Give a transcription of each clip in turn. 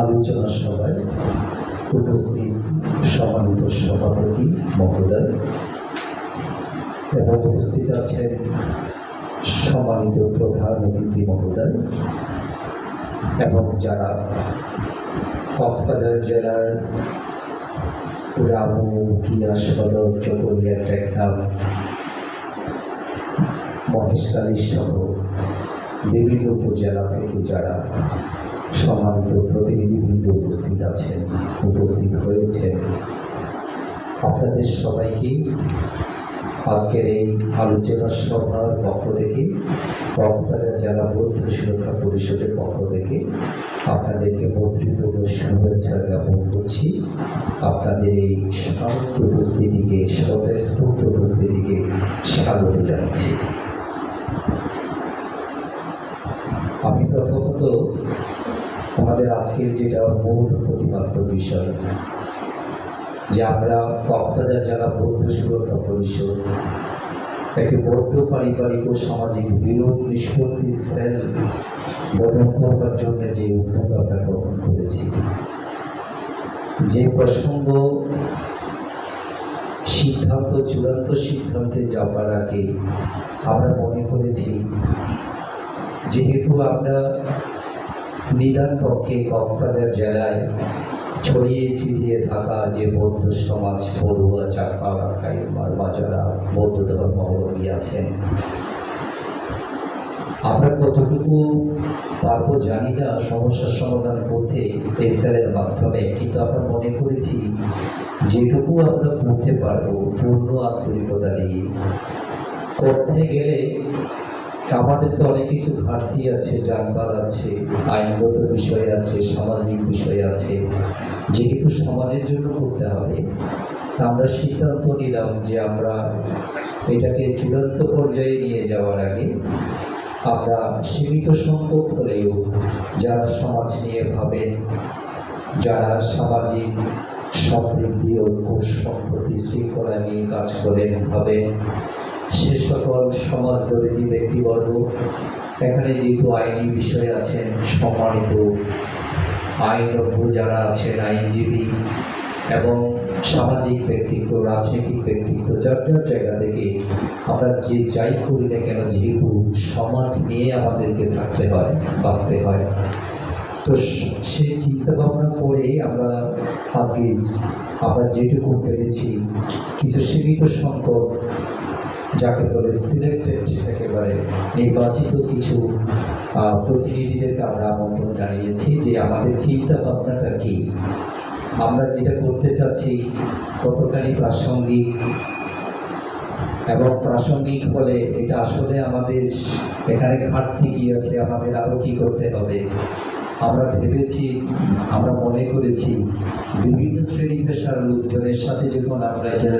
আলোচনা সভায় উপস্থিত সম্মানিত সভাপতি, মহোদয় এবং উপস্থিত আছেন সম্মানিত প্রধান অতিথি মহোদয় এবং যারা কক্সবাজার জেলার রামু কিয়া সদর চকরিয়া টেকনাম মহেশখালী সহ বিভিন্ন উপজেলা থেকে যারা সম্মানিত প্রতিনিধিবৃন্দ উপস্থিত আছেন, উপস্থিত হয়েছে আপনাদের সবাইকে আজকের এই আলোচনা সভার পক্ষ থেকে কক্সবাজার জেলা বৌদ্ধ সুরক্ষা পরিষদের পক্ষ থেকে আপনাদেরকে মন্ত্রীপূর্ণ শুভেচ্ছা জ্ঞাপন করছি। আপনাদের এই স্বাগত উপস্থিতিকে স্বতঃস্ফূর্ত উপস্থিতিকে স্বাগত জানাচ্ছি আমি প্রথমত আমাদের আজকের যেটা মূল প্রতিপাদ্য বিষয়, যে আমরা কক্সবাজার জেলা বৌদ্ধ সুরক্ষা পরিষদ, একটি বৌদ্ধ পারিবারিক ও সামাজিক বিরোধ নিষ্পত্তি সেল গঠন করবার জন্য যে উদ্যোগ আমরা গ্রহণ করেছি। যে প্রসঙ্গ সিদ্ধান্ত, চূড়ান্ত সিদ্ধান্তে যাওয়ার আগে আমরা মনে করেছি, যেহেতু আমরা নিদান পক্ষে কক্সবাজার জেলায় ছড়িয়ে ছিটিয়ে থাকা যে বৌদ্ধ সমাজ পড়ুয়া চাপা কাইমার বা যারা বৌদ্ধ ধর্মাবলম্বী আছেন। আমরা কতটুকু পারব জানি না, সমস্যার সমাধান করতে এই মাধ্যমে, কিন্তু আমরা মনে করেছি যেটুকু আমরা করতে পারব, পূর্ণ আন্তরিকতা দিয়ে। করতে গেলে আমাদের তো অনেক কিছু ঘাটতি আছে, জানবার আছে, আইনগত বিষয় আছে, সামাজিক বিষয় আছে। যেহেতু সমাজের জন্য করতে হবে আমরা সিদ্ধান্ত নিলাম যে আমরা এটাকে চূড়ান্ত পর্যায়ে নিয়ে যাওয়ার আগে আমরা সীমিত সংখ্যক হলেও যারা সমাজ নিয়ে ভাবেন, যারা সামাজিক সমৃদ্ধি ও সম্প্রতি শৃঙ্খলা নিয়ে কাজ করেন, ভাবেন সে সকল সমাজদরিদ্রী ব্যক্তিবর্গ, এখানে যেহেতু আইনি বিষয় আছেন, সম্মানিত আইনজ্ঞ যারা আছেন, আইনজীবী এবং সামাজিক ব্যক্তিত্ব, রাজনৈতিক ব্যক্তিত্ব, যার যার জায়গা থেকে আমরা যে যাই করি না কেন, যেহেতু সমাজ নিয়ে আমাদেরকে থাকতে হয়, বাঁচতে হয়। তো সেই চিন্তা ভাবনা করে আমরা আজকে আমরা যেটুকু পেরেছি, কিছু সীমিত সংখ্যক যাকে বলে সিলেক্টেড, একেবারে নির্বাচিত কিছু প্রতিনিধিদেরকে আমরা আমন্ত্রণ জানিয়েছি যে আমাদের চিন্তা ভাবনাটা কি? আমরা যেটা করতে চাচ্ছি কতখানি প্রাসঙ্গিক এবং প্রাসঙ্গিক হলে এটা আসলে আমাদের এখানে ঘাটতি কি আছে, আমাদের আরও কি করতে হবে? আমরা ভেবেছি, আমরা মনে করেছি, বিভিন্ন শ্রেণি পেশার লোকজনের সাথে যখন আমরা এটা,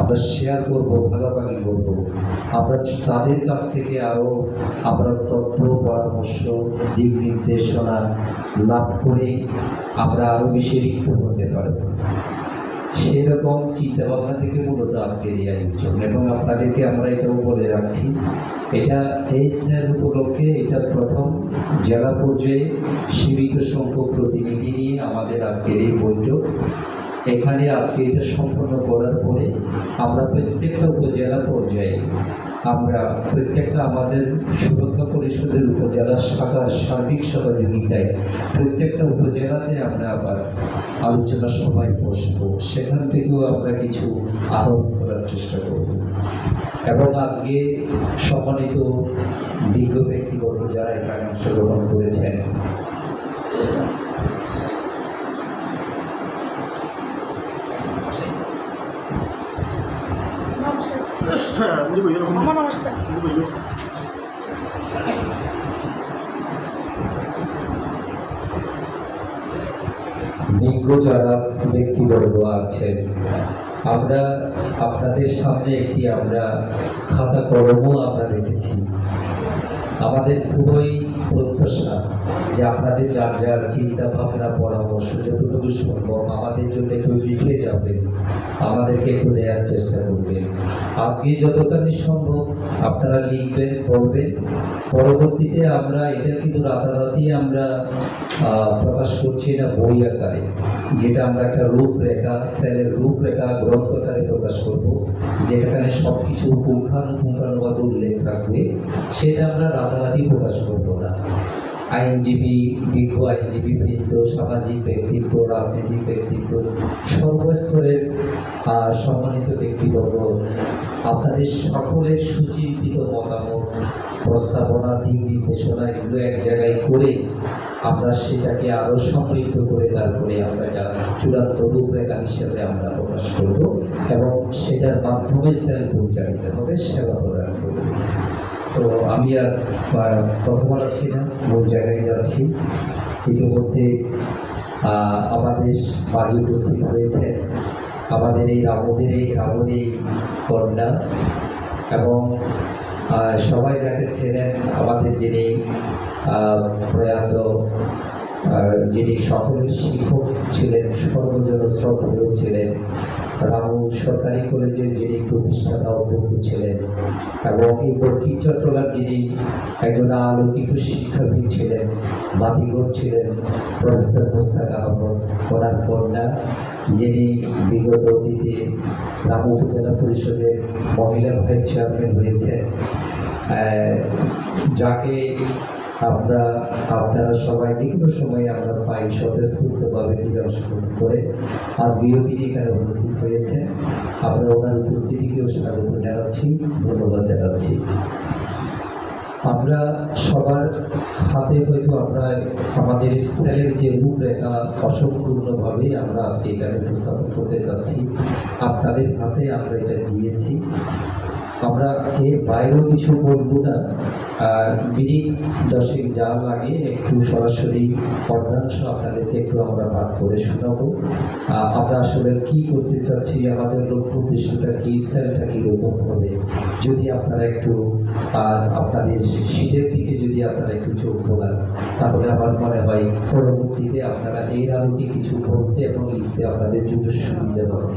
আমরা শেয়ার করব, ভাগাভাগি করব, আমরা তাদের কাছ থেকে আরও আমরা তথ্য, পরামর্শ, দিক নির্দেশনা লাভ করে আমরা আরও বেশি লিপ্ত হতে পারব। সেরকম চিন্তা ভাবনা থেকে মূলত আজকের এই আয়োজন। এবং আপনাদেরকে আমরা এটাও বলে রাখছি। এটা এই স্নেহ উপলক্ষে এটা প্রথম জেলা পর্যায়ে সীমিত সংখ্যক প্রতিনিধি নিয়ে আমাদের আজকের এই বৈঠক। এখানে আজকে এটা সম্পন্ন করার পরে আমরা প্রত্যেকটা উপজেলা পর্যায়ে আমরা প্রত্যেকটা আমাদের সুরক্ষা পরিষদের উপজেলা শাখার সার্বিক সহযোগিতায় প্রত্যেকটা উপজেলাতে আমরা আবার আলোচনা সভায় বসবো। সেখান থেকেও আমরা কিছু আহরণ করার চেষ্টা করব। এবং আজকে সম্মানিত বিজ্ঞ ব্যক্তিবর্গ যারা এখানে অংশগ্রহণ করেছেন ব্যক্তিবর্গ আমরা আপনাদের সামনে একটি আমরা খাতা কলমও আমরা রেখেছি। আমাদের খুবই প্রত্যাশা যে আপনাদের যার যার চিন্তা ভাবনা পরামর্শ যতটুকু সম্ভব আমাদের জন্য একটু লিখে যাবেন। আমাদেরকে একটু দেওয়ার চেষ্টা করবেন। আজকে যতখানি সম্ভব আপনারা লিখবেন, পড়বেন। পরবর্তীতে আমরা এটা কিন্তু রাতারাতি আমরা প্রকাশ করছি না বই আকারে, যেটা আমরা একটা রূপরেখা, সেলের রূপরেখা, গ্রন্থ আকারে প্রকাশ করব, যেখানে সব কিছু পুঙ্খানুপুঙ্খানুবাদ উল্লেখ থাকবে। সেটা আমরা রাতারাতি প্রকাশ করব না। আইনজীবী বিজ্ঞ আইনজীবী, বৃন্দ, সামাজিক ব্যক্তিত্ব, রাজনৈতিক ব্যক্তিত্ব, সর্বস্তরের সম্মানিত ব্যক্তিবর্গ, আপনাদের সকলের সুচিন্তিত মতামত, প্রস্তাবনা, দিক নির্দেশনা এগুলো এক জায়গায় করে আমরা সেটাকে আরও সমৃদ্ধ করে তারপরে আমরা এটা চূড়ান্ত রূপরেখা হিসেবে আমরা প্রকাশ করব এবং সেটার মাধ্যমে সেল পরিচালিত হবে, সেবা প্রদান করবে। তো আমি আর কথা বলাচ্ছি না, মূল জায়গায় যাচ্ছি। ইতিমধ্যে আমাদের মাঝে উপস্থিত হয়েছে। আমাদের এই রাবণের এই রাবণের কন্যা এবং সবাই যাকে ছিলেন আমাদের যিনি প্রয়াত যিনি সকলের শিক্ষক ছিলেন, সর্বজন শ্রদ্ধেয় ছিলেন, রামু সরকারি কলেজের যিনি প্রতিষ্ঠাতা অধ্যক্ষ ছিলেন এবং এই দক্ষিণ চট্টগ্রাম যিনি একজন আলোকিত শিক্ষাবিদ ছিলেন বাতিগর ছিলেন, প্রফেসর মোস্তাক আহমদ, ওনার কন্যা যিনি বিগত অতীতে রাম উপজেলা পরিষদের মহিলা ভাইস চেয়ারম্যান হয়েছেন। যাকে আমরা আপনারা সবাই যে কোনো সময় আমরা পাই স্বতঃস্ফূর্তভাবে অংশগ্রহণ করে আজকেও তিনি এখানে উপস্থিত হয়েছে। আমরা ওনার উপস্থিতিকেও স্বাগত জানাচ্ছি, ধন্যবাদ জানাচ্ছি। আমরা সবার হাতে হয়তো আমরা, আমাদের সেলের যে রূপরেখা অসম্পূর্ণভাবে আমরা আজকে এখানে উপস্থাপন করতে যাচ্ছি আপনাদের হাতে আমরা এটা দিয়েছি। আমরা এর বাইরেও কিছু বলব না। আর মিনিট দশেক যা লাগে একটু সরাসরি পর্দাংশ আপনাদেরকে একটু আমরা পাঠ করে শোনাবো। আমরা আসলে কি করতে চাচ্ছি, আমাদের লক্ষ্য উদ্দেশ্যটা কি সেলটা কীরকম হবে, যদি আপনারা একটু, আর আপনাদের শীতের দিকে যদি আপনারা একটু চোখ বোলান, তাহলে আমার মনে হয় পরবর্তীতে আপনারা এর আলোকে কিছু বলতে এবং লিখতে আপনাদের জন্য সুবিধা হবে।